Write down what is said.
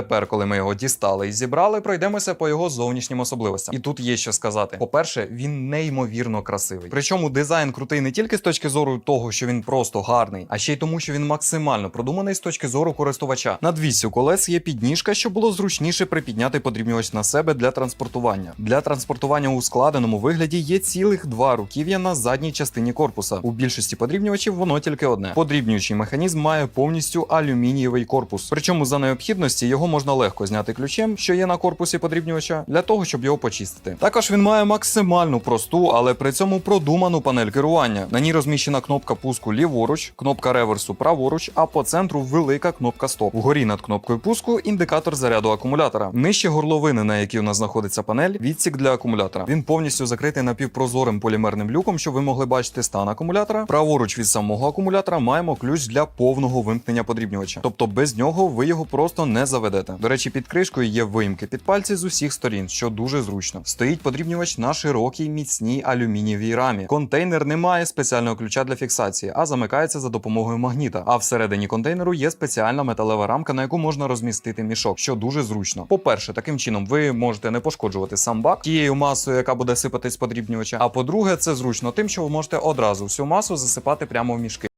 Тепер, коли ми його дістали і зібрали, пройдемося по його зовнішнім особливостям. І тут є що сказати. По-перше, він неймовірно красивий. Причому дизайн крутий не тільки з точки зору того, що він просто гарний, а ще й тому, що він максимально продуманий з точки зору користувача. На двісті колес є підніжка, щоб було зручніше припідняти подрібнювач на себе для транспортування. Для транспортування у складеному вигляді є цілих два руків'я на задній частині корпуса. У більшості подрібнювачів воно тільки одне. Подрібнюючий механізм має повністю алюмінієвий корпус. Причому за необхідності його можна легко зняти ключем, що є на корпусі подрібнювача, для того, щоб його почистити. Також він має максимальну просту, але при цьому продуману панель керування. На ній розміщена кнопка пуску ліворуч, кнопка реверсу праворуч, а по центру велика кнопка стоп. Вгорі над кнопкою пуску індикатор заряду акумулятора. Нижче горловини, на якій у нас знаходиться панель, відсік для акумулятора. Він повністю закритий напівпрозорим полімерним люком, щоб ви могли бачити стан акумулятора. Праворуч від самого акумулятора маємо ключ для повного вимкнення подрібнювача. Тобто без нього ви його просто не заведете. До речі, під кришкою є виїмки під пальці з усіх сторін, що дуже зручно. Стоїть подрібнювач на широкій міцній алюмінієвій рамі. Контейнер не має спеціального ключа для фіксації, а замикається за допомогою магніта. А всередині контейнеру є спеціальна металева рамка, на яку можна розмістити мішок, що дуже зручно. По-перше, таким чином ви можете не пошкоджувати сам бак тією масою, яка буде сипатись подрібнювача. А по-друге, це зручно тим, що ви можете одразу всю масу засипати прямо в мішки.